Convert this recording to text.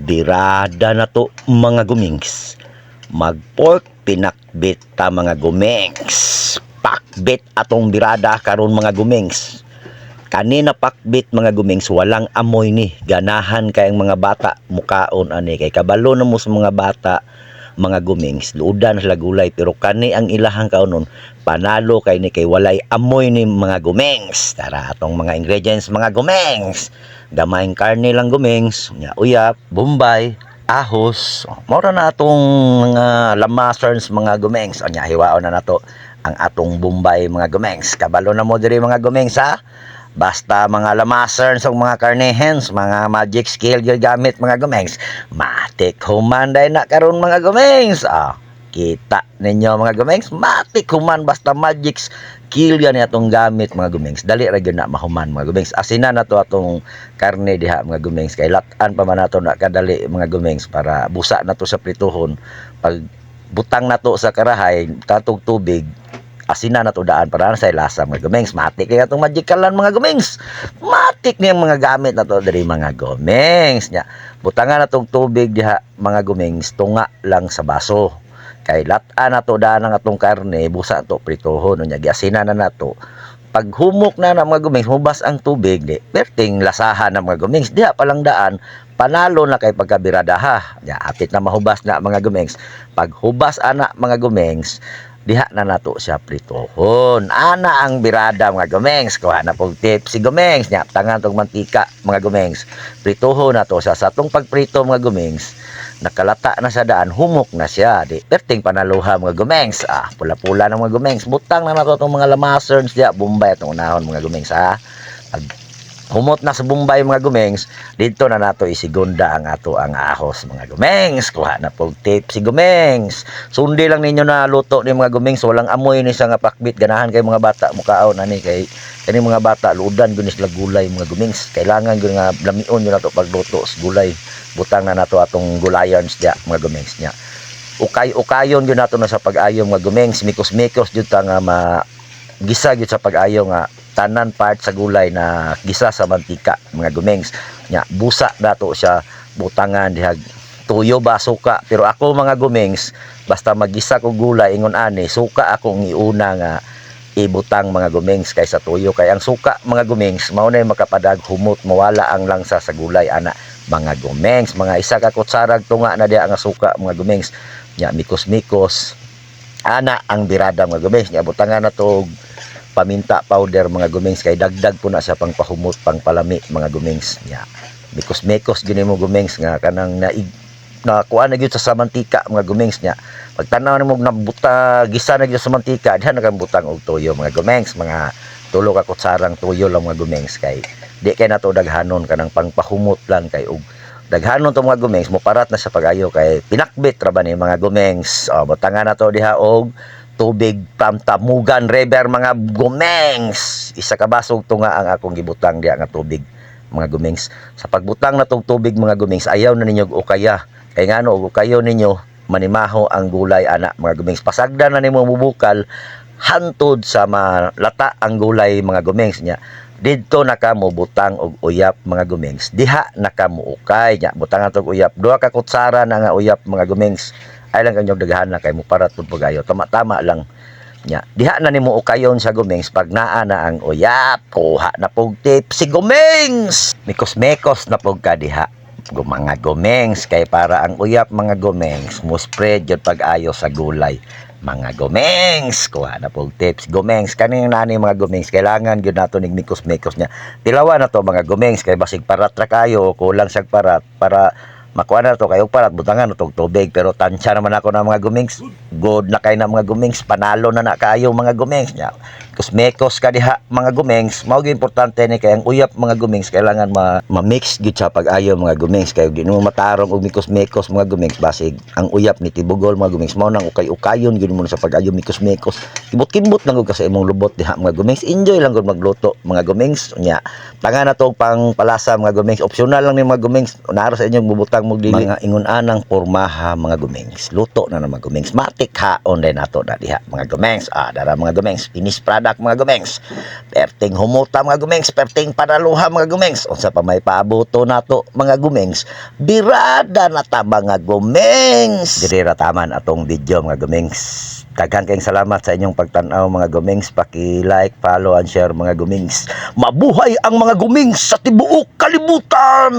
Birada na to mga gumings. Mag-pork pinakbit ta mga gumings. Pakbit atong birada karon mga gumings. Kanina pakbit mga gumings walang amoy ni ganahan kay ang mga bata mukaon ani kay kabalo na mo sa mga bata mga gumings. Luudan sila gulay pero kani ang ilahang kaunon panalo kay ni kay walay amoy ni mga gumings. Tara atong mga ingredients mga gumings. Gamayng karne lang gumings nya uyap bombay ahos. Mora na atong mga lamasarns mga gumings. Nya hiwaon na nato ang atong bombay mga gumings. Kabalo na mo diri mga gumings ha Basta mga lamasern sa mga karnehens, mga magic skill gamit mga gumengs. Matik humanday na karon mga gumengs. Ah, kita ninyo mga gumengs. Matik human basta magic skill yan atong gamit mga gumengs. Dali ra gyud na mahuman mga gumengs. Asina na to atong karne diha mga gumengs. Kay latan pa man nato na kadali mga gumengs para busa na to sa prituhon. Pag butang na to sa karahay, tatog tubig, asina na to daan para sa lasa mga gumengs. Matik kaya itong magikalan mga gumengs. Matik niya mga gamit na to dari mga gumengs. Nya, butangan na tong tubig diha mga gumengs, tunga lang sa baso. Kay latan na to daan ang atong karne, busa to pritohon. Nya, giasina na na to. Pag humok na na mga gumengs, hubas ang tubig, di, perting lasahan ng mga gumengs, diha palang daan, panalo na kay pagkabiradaha. Ya, apit na mahubas na mga gumengs. Pag hubas ana mga gumengs, diha na nato siya pritohon. Ana ang birada mga gumengs. Kuha na pong tip si gumengs. Nya, tangan tong mantika mga gumengs. Pritohon na to sa satong pagprito mga gumengs. Nakalata na sa daan, humok na siya. Di, perting panaluha mga gumengs. Ah, pula-pula ng mga gumengs. Butang na nato tong mga lamaserns diya. Bombay atong unahon mga gumengs. Pag humot na sa Bombay mga gumengs, dito na nato isigunda ang ato ang ahos mga gumengs. Kuha na po tip si gumengs. Sundi lang ninyo na luto ni mga gumengs, walang amoy ni sa nga pakbit ganahan kay mga bata mukaon ani kay kani mga bata ludan gunis sila gulay mga gumengs. Kailangan gyud nga lamion gyud nato pagluto sa gulay. Butang na nato atong gulayons dia mga gumengs nya. Ukay-ukayon gyud nato na sa pag-ayo mga gumengs, mikos-mikos jud ta nga ma gisa gyud sa pag-ayo nga tanan part sa gulay na gisa sa mantika mga gumengs nya busa dato siya butangan dihag tuyo ba suka. Pero ako mga gumengs basta magisa ko gulay ingon ani suka akong iuna nga ibutang mga gumengs kaysa tuyo. Kay ang suka mga gumengs mao na makapadag humot mawala ang langsa sa gulay ana. Mga gumengs mga isa ka kutsarag tunga na diha nga suka mga gumengs nya mikos-mikos ana ang birada mga gumengs nya butangan na to paminta powder mga gumings kay dagdag po na sa pangpahumot pangpalami mga gumings. Nya. Mikos mekos gini mo gumings nga kanang naig na kuha na gyud sa samantika mga gumings nya. Pagtanaw nimo na buta gisa na gyud sa mantika diha na kang butang og toyo mga gumings mga tulo ka kutsarang toyo lang mga gumings kay di kay nato daghanon kanang pangpahumot lang kay og daghanon to mga gumings mo parat na sa pagayo kay pinakbit ra ba ni mga gumings? Oh butangan na to diha og tubig Tamtamugan River mga gumengs. Isa ka basog to nga ang akong gibutang diha nga tubig mga gumengs. Sa pagbutang na tubig mga gumengs ayaw na ninyo ukaya kay ngano og ukayo ninyo manimaho ang gulay ana mga gumengs. Pasagdan na nimo mubukal hantod sa malata ang gulay mga gumengs nya didto na ka mo butang og uyap mga gumengs. Diha na ka mo ukay nya butangan tog uyap. Duha ka kutsara na nga uyap mga gumengs ay lang kanyog daghan na kay mo parat pud pagayo tama-tama lang nya diha na nimo ukayon sa gumengs pag naa na ang uyap kuha na pug tip si gumengs mikos-mekos na pug ka diha. Mga gumengs kay para ang uyap mga gumengs mo spread jud pag-ayo sa gulay. Mga gumengs kuha na pug tips. Gumengs kaning nani mga gumengs kailangan gyud nato nig mikos-mekos nya tilawan na to mga gumengs kay basig parat ra kayo kulang sag parat para makuha na to kayo parat butangan tog tubig pero tansya naman ako ng mga gumings good na kay na mga gumings panalo na na kayo mga gumings kusmekos ka diha mga gumings mao gyud importante ni kay ang uyap mga gumings kailangan ma, ma-mix gyud sa pag-ayo mga gumings kay di mo matarong og mikos-mekos mga gumings basig ang uyap ni tibugol mga gumings mao nang ukay-ukayon gyud mo sa pag-ayo mikos-mekos kibot-kibot lang gud ka sa imong lubot diha mga gumings enjoy lang gud magluto mga gumings nya tangan na to pang palasa mga gumings optional lang ni mga gumings naro sa inyong bubutang mo dili mga ingon anang pormaha mga gumings luto na na mga gumings matik haon din nato na diha mga gumings ah dara mga gumings finish product panak mga gumengs. Perting humuta mga gumengs, perting panaluha mga gumengs. Unsa pa may paabuto nato mga gumengs, birada na ta mga gumengs. Diri ra taman atong video mga gumengs. Daghang kayong salamat sa inyong pagtanaw mga gumengs. Paki-like, follow, and share mga gumengs. Mabuhay ang mga gumengs sa tibuok kalibutan!